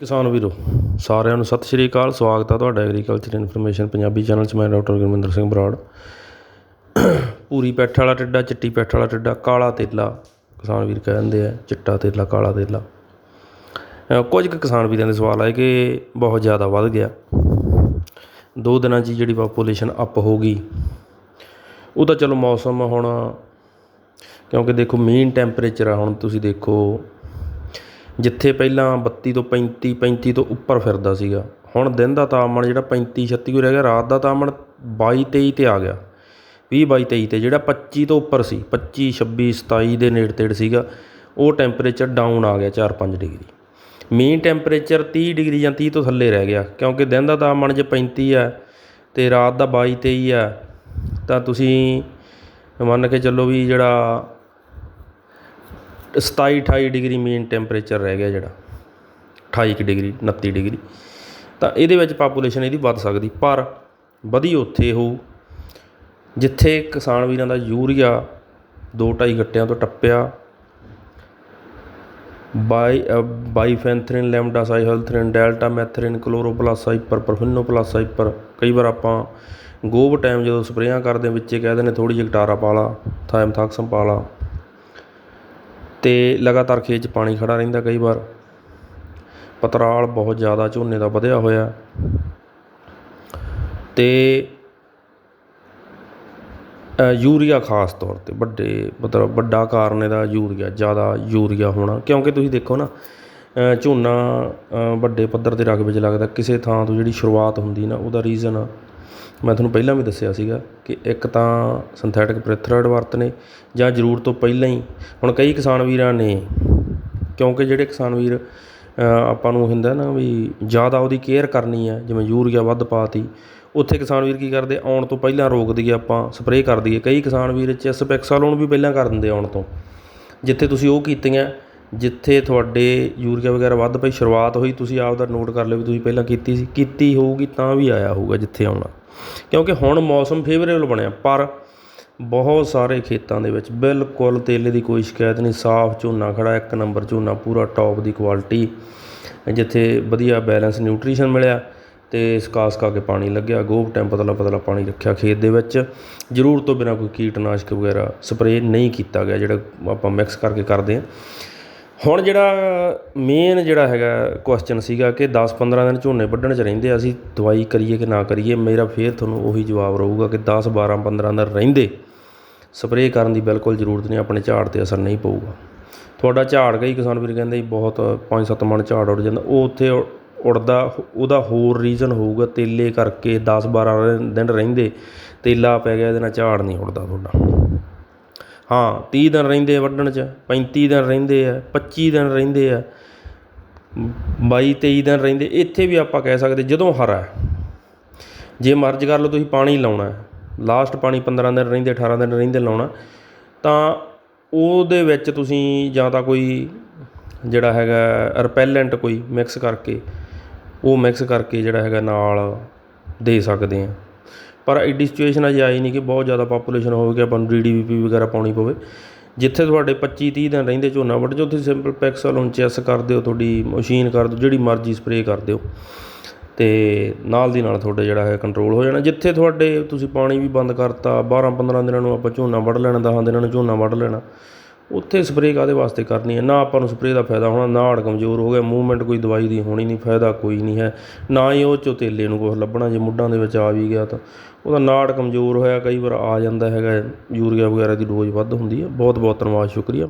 ਕਿਸਾਨ ਵੀਰੋ, ਸਾਰਿਆਂ ਨੂੰ ਸਤਿ ਸ਼੍ਰੀ ਅਕਾਲ। ਸਵਾਗਤ ਹੈ ਤੁਹਾਡਾ ਐਗਰੀਕਲਚਰ ਇਨਫੋਰਮੇਸ਼ਨ ਪੰਜਾਬੀ ਚੈਨਲ 'ਚ। ਮੈਂ ਡਾਕਟਰ ਗੁਰਮਿੰਦਰ ਸਿੰਘ ਬਰਾੜ। ਪੂਰੀ ਪੈਠ ਵਾਲਾ ਟਿੱਡਾ, ਚਿੱਟੀ ਪੈਠ ਵਾਲਾ ਟਿੱਡਾ, ਕਾਲਾ ਤੇਲਾ। ਕਿਸਾਨ ਵੀਰ ਕਹਿੰਦੇ ਆ, ਚਿੱਟਾ ਤੇਲਾ, ਕਾਲਾ ਤੇਲਾ। ਕੁਝ ਕੁ ਕਿਸਾਨ ਵੀਰਾਂ ਦੇ ਸਵਾਲ ਆਏ ਕਿ ਬਹੁਤ ਜ਼ਿਆਦਾ ਵੱਧ ਗਿਆ। ਦੋ ਦਿਨਾਂ 'ਚ ਜਿਹੜੀ ਪਾਪੂਲੇਸ਼ਨ ਅਪ ਹੋ ਗਈ। ਉਹ ਤਾਂ ਚਲੋ ਮੌਸਮ ਹੁਣ, ਕਿਉਂਕਿ ਦੇਖੋ ਮੇਨ ਟੈਂਪਰੇਚਰ ਆ ਹੁਣ ਤੁਸੀਂ ਦੇਖੋ। ਜਿੱਥੇ ਪਹਿਲਾਂ 32 ਤੋਂ 35 35 ਤੋਂ ਉੱਪਰ ਫਿਰਦਾ ਸੀਗਾ। ਹੁਣ ਦਿਨ ਦਾ ਤਾਪਮਾਨ ਜਿਹੜਾ 35 36 ਹੋ ਰਹਿ ਗਿਆ, ਰਾਤ ਦਾ ਤਾਪਮਾਨ ਬਾਈ ਤੇਈ ਤੇ ਆ ਗਿਆ। ਵੀਹ ਬਾਈ ਤੇਈ ਤੇ, ਜਿਹੜਾ 25 ਤੋਂ ਉੱਪਰ ਸੀ 25 26 27 ਦੇ ਨੇੜੇ ਤੇੜ ਸੀਗਾ, ਉਹ ਟੈਂਪਰੇਚਰ ਡਾਊਨ ਆ ਗਿਆ 4-5 ਡਿਗਰੀ। ਮੇਨ ਟੈਂਪਰੇਚਰ ਤੀਹ ਡਿਗਰੀ ਜਾਂ ਤੀਹ ਤੋਂ ਥੱਲੇ ਰਹਿ ਗਿਆ, ਕਿਉਂਕਿ ਦਿਨ ਦਾ ਤਾਪਮਾਨ ਜੇ 35 ਆ ਅਤੇ ਰਾਤ ਦਾ ਬਾਈ ਤੇਈ ਆ, ਤਾਂ ਤੁਸੀਂ ਮੰਨ ਕੇ ਚੱਲੋ ਵੀ ਜਿਹੜਾ 27 28 ਡਿਗਰੀ ਮੇਨ ਟੈਂਪਰੇਚਰ ਰਹਿ ਗਿਆ ਜਿਹੜਾ 28 ਕੁ ਡਿਗਰੀ 29 ਡਿਗਰੀ। ਤਾਂ ਇਹਦੇ ਵਿੱਚ ਪਾਪੂਲੇਸ਼ਨ ਇਹਦੀ ਵੱਧ ਸਕਦੀ, ਪਰ ਵਧੀ ਉੱਥੇ ਹੋਊ, ਜਿੱਥੇ ਕਿਸਾਨ ਵੀਰਾਂ ਦਾ ਯੂਰੀਆ 2.5 ਗੱਟਿਆਂ ਤੋਂ ਟੱਪਿਆ, bi bifenthrin, lambda cyhalothrin, deltamethrin chloro plus hyper profeno plus hyper ਕਈ ਵਾਰ ਆਪਾਂ ਗੋਬ ਟਾਈਮ ਜਦੋਂ ਸਪਰੇਆਂ ਕਰਦੇ ਵਿੱਚ ਵਿੱਚੇ ਕਹਿੰਦੇ ਨੇ ਥੋੜੀ ਜਿਹੀ ਗਟਾਰਾ ਪਾ ਲਾ, ਥਾਇਮਥਾਕਸਮ ਪਾ ਲਾ। ਅਤੇ ਲਗਾਤਾਰ ਖੇਤ 'ਚ ਪਾਣੀ ਖੜ੍ਹਾ ਰਹਿੰਦਾ ਕਈ ਵਾਰ। ਪਤਰਾਲ ਬਹੁਤ ਜ਼ਿਆਦਾ ਝੋਨੇ ਦਾ ਵਧਿਆ ਹੋਇਆ। ਅਤੇ ਯੂਰੀਆ ਖਾਸ ਤੌਰ ਤੇ ਵੱਡੇ, ਮਤਲਬ ਵੱਡਾ ਕਾਰਨ ਇਹਦਾ ਯੂਰੀਆ, ਜ਼ਿਆਦਾ ਯੂਰੀਆ ਹੋਣਾ। ਕਿਉਂਕਿ ਤੁਸੀਂ ਦੇਖੋ ਨਾ ਝੋਨਾ ਵੱਡੇ ਪੱਧਰ ਤੇ ਰਕਬੇ 'ਚ ਲੱਗਦਾ, ਕਿਸੇ ਥਾਂ ਤੋਂ ਜਿਹੜੀ ਸ਼ੁਰੂਆਤ ਹੁੰਦੀ ਨਾ, ਉਹਦਾ ਰੀਜ਼ਨ ਮੈਂ ਤੁਹਾਨੂੰ ਪਹਿਲਾਂ ਵੀ ਦੱਸਿਆ ਸੀਗਾ ਕਿ ਇੱਕ ਤਾਂ ਸਿੰਥੈਟਿਕ ਪ੍ਰੈਥਰੋਇਡ ਵਰਤਨੇ ਜਾਂ ਜ਼ਰੂਰਤ ਤੋਂ ਪਹਿਲਾਂ ਹੀ, ਹੁਣ ਕਈ ਕਿਸਾਨ ਵੀਰਾਂ ਨੇ, ਕਿਉਂਕਿ ਜਿਹੜੇ ਕਿਸਾਨ ਵੀਰ ਆਪਾਂ ਨੂੰ ਹੁੰਦਾ ਨਾ ਵੀ ਜ਼ਿਆਦਾ ਉਹਦੀ ਕੇਅਰ ਕਰਨੀ ਹੈ ਜਿਵੇਂ ਯੂਰੀਆ ਵੱਧ ਪਾਤੀ, ਉੱਥੇ ਕਿਸਾਨ ਵੀਰ ਕੀ ਕਰਦੇ, ਆਉਣ ਤੋਂ ਪਹਿਲਾਂ ਰੋਕ ਦਈਏ ਆਪਾਂ ਸਪਰੇਅ ਕਰ ਦਈਏ। ਕਈ ਕਿਸਾਨ ਵੀਰ ਚੈਸਪੈਕਸਾਲੋਨ ਵੀ ਪਹਿਲਾਂ ਕਰ ਦਿੰਦੇ ਆਉਣ ਤੋਂ। ਜਿੱਥੇ ਤੁਸੀਂ ਉਹ ਕੀਤੀਆਂ, ਜਿੱਥੇ ਤੁਹਾਡੇ ਯੂਰੀਆ ਵਗੈਰਾ ਵੱਧ ਪਈ, ਸ਼ੁਰੂਆਤ ਹੋਈ, ਤੁਸੀਂ ਆਪ ਦਾ ਨੋਟ ਕਰ ਲਿਓ ਵੀ ਤੁਸੀਂ ਪਹਿਲਾਂ ਕੀਤੀ ਸੀ, ਕੀਤੀ ਹੋਊਗੀ ਤਾਂ ਵੀ ਆਇਆ ਹੋਊਗਾ ਜਿੱਥੇ ਆਉਣਾ। ਕਿਉਂਕਿ ਹੁਣ ਮੌਸਮ ਫੇਵਰੇਬਲ ਬਣਿਆ, ਪਰ ਬਹੁਤ ਸਾਰੇ ਖੇਤਾਂ ਦੇ ਵਿੱਚ ਬਿਲਕੁਲ ਤੇਲੇ ਦੀ ਕੋਈ ਸ਼ਿਕਾਇਤ ਨਹੀਂ, ਸਾਫ਼ ਝੋਨਾ ਖੜਾ, ਇੱਕ ਨੰਬਰ ਝੋਨਾ ਪੂਰਾ ਟੌਪ ਦੀ ਕੁਆਲਿਟੀ ਜਿੱਥੇ ਵਧੀਆ ਬੈਲੈਂਸ ਨਿਊਟ੍ਰੀਸ਼ਨ ਮਿਲਿਆ ਅਤੇ ਸਕਾ ਸਕਾ ਕੇ ਪਾਣੀ ਲੱਗਿਆ ਗੋਭ ਟੈਂਪ ਪਤਲਾ ਪਤਲਾ ਪਾਣੀ ਰੱਖਿਆ ਖੇਤ ਦੇ ਵਿੱਚ। ਜ਼ਰੂਰ ਤੋਂ ਬਿਨਾਂ ਕੋਈ ਕੀਟਨਾਸ਼ਕ ਵਗੈਰਾ ਸਪਰੇਅ ਨਹੀਂ ਕੀਤਾ ਗਿਆ, ਜਿਹੜਾ ਆਪਾਂ ਮਿਕਸ ਕਰਕੇ ਕਰਦੇ ਹਾਂ। ਹੁਣ ਜਿਹੜਾ ਮੇਨ ਜਿਹੜਾ ਹੈਗਾ ਕੁਐਸਚਨ ਸੀਗਾ ਕਿ 10-15 ਦਿਨ ਝੋਨੇ ਵੱਢਣ 'ਚ ਰਹਿੰਦੇ ਅਸੀਂ ਦਵਾਈ ਕਰੀਏ ਕਿ ਨਾ ਕਰੀਏ, ਮੇਰਾ ਫਿਰ ਤੁਹਾਨੂੰ ਉਹੀ ਜਵਾਬ ਰਹੂਗਾ ਕਿ 10 12 15 ਦਿਨ ਰਹਿੰਦੇ। ਸਪਰੇਅ ਕਰਨ ਦੀ ਬਿਲਕੁਲ ਜ਼ਰੂਰਤ ਨਹੀਂ, ਆਪਣੇ ਝਾੜ ਤੇ ਅਸਰ ਨਹੀਂ ਪਊਗਾ। ਤੁਹਾਡਾ ਝਾੜ ਕਈ ਕਿਸਾਨ ਵੀਰ ਕਹਿੰਦੇ ਜੀ, ਬਹੁਤ 5-7 ਮਣ ਝਾੜ ਉੱਡ ਜਾਂਦਾ। ਉਹ ਉੱਥੇ ਉ- ਉੱਡਦਾ, ਉਹਦਾ ਹੋਰ ਰੀਜ਼ਨ ਹੋਊਗਾ, ਤੇਲੇ ਕਰਕੇ ਦਸ, ਬਾਰਾਂ ਦਿਨ ਰਹਿੰਦੇ, ਤੇਲਾ ਪੈ ਗਿਆ, ਇਹਦੇ ਨਾਲ ਝਾੜ ਨਹੀਂ ਉੱਡਦਾ ਤੁਹਾਡਾ। ਹਾਂ, ਤੀਹ ਦਿਨ ਰਹਿੰਦੇ ਵੱਢਣ 'ਚ 35 ਦਿਨ ਰਹਿੰਦੇ ਆ 25 ਦਿਨ ਰਹਿੰਦੇ ਆ, ਬਾਈ ਤੇਈ ਦਿਨ ਰਹਿੰਦੇ, ਇੱਥੇ ਵੀ ਆਪਾਂ ਕਹਿ ਸਕਦੇ ਜਦੋਂ ਹਰਾ ਜੇ ਮਰਜ਼ ਕਰ ਲਓ ਤੁਸੀਂ ਪਾਣੀ ਲਾਉਣਾ ਲਾਸਟ ਪਾਣੀ 15 ਦਿਨ ਰਹਿੰਦੇ 18 ਦਿਨ ਰਹਿੰਦੇ ਲਾਉਣਾ, ਤਾਂ ਉਹਦੇ ਵਿੱਚ ਤੁਸੀਂ ਜਾਂ ਤਾਂ ਕੋਈ ਜਿਹੜਾ ਹੈਗਾ ਰਿਪੈਲੈਂਟ ਕੋਈ ਮਿਕਸ ਕਰਕੇ, ਉਹ ਮਿਕਸ ਕਰਕੇ ਜਿਹੜਾ ਹੈਗਾ ਨਾਲ ਦੇ ਸਕਦੇ ਹਾਂ ਪਰ ਐਡੀ ਸਿਚੁਏਸ਼ਨ ਅਜੇ ਆਈ ਨਹੀਂ ਕਿ ਬਹੁਤ ਜ਼ਿਆਦਾ ਪਾਪੂਲੇਸ਼ਨ ਹੋਵੇ ਕਿ ਆਪਾਂ ਨੂੰ ਡੀ ਡੀ ਬੀ ਪੀ ਵਗੈਰਾ ਪਾਉਣੀ ਪਵੇ। ਜਿੱਥੇ ਤੁਹਾਡੇ ਪੱਚੀ ਤੀਹ ਦਿਨ ਰਹਿੰਦੇ ਝੋਨਾ ਵੱਢ ਜਾਓ ਤੁਸੀਂ ਸਿੰਪਲ ਪੈਕਸਲ ਹੁਣ ਚੈਸ ਕਰ ਦਿਓ, ਤੁਹਾਡੀ ਮਸ਼ੀਨ ਕਰ ਦਿਓ, ਜਿਹੜੀ ਮਰਜ਼ੀ ਸਪਰੇਅ ਕਰ ਦਿਓ। ਅਤੇ ਨਾਲ ਦੀ ਨਾਲ ਤੁਹਾਡੇ ਜਿਹੜਾ ਹੈ ਕੰਟਰੋਲ ਹੋ ਜਾਣਾ। ਜਿੱਥੇ ਤੁਹਾਡੇ ਤੁਸੀਂ ਪਾਣੀ ਵੀ ਬੰਦ ਕਰਤਾ 12 15 ਦਿਨਾਂ ਨੂੰ ਆਪਾਂ ਝੋਨਾ ਵੱਢ ਲੈਣਾ 10 ਦਿਨਾਂ ਨੂੰ ਝੋਨਾ ਵੱਢ ਲੈਣਾ। ਉੱਥੇ ਸਪਰੇਅ ਕਾਦੇ ਵਾਸਤੇ ਕਰਨੀ ਹੈ? ਨਾ ਆਪਾਂ ਨੂੰ ਸਪਰੇਅ ਦਾ ਫਾਇਦਾ ਹੋਣਾ ਨਾੜ ਕਮਜ਼ੋਰ ਹੋ ਗਿਆ ਮੂਵਮੈਂਟ ਕੋਈ ਦਵਾਈ ਦੀ ਹੋਣੀ ਨਹੀਂ, ਫਾਇਦਾ ਕੋਈ ਨਹੀਂ ਹੈ। ਨਾ ਹੀ ਉਹ ਚੋਤੇਲੇ ਨੂੰ ਕੁਛ ਲੱਭਣਾ, ਜੇ ਮੁੱਢਾਂ ਦੇ ਵਿੱਚ ਆ ਵੀ ਗਿਆ ਤਾਂ। ਉਹਦਾ ਨਾੜ ਕਮਜ਼ੋਰ ਹੋਇਆ, ਕਈ ਵਾਰ ਆ ਜਾਂਦਾ ਹੈਗਾ, ਯੂਰੀਆ ਵਗੈਰਾ ਦੀ ਡੋਜ਼ ਵੱਧ ਹੁੰਦੀ ਹੈ। ਬਹੁਤ ਬਹੁਤ ਧੰਨਵਾਦ, ਸ਼ੁਕਰੀਆ।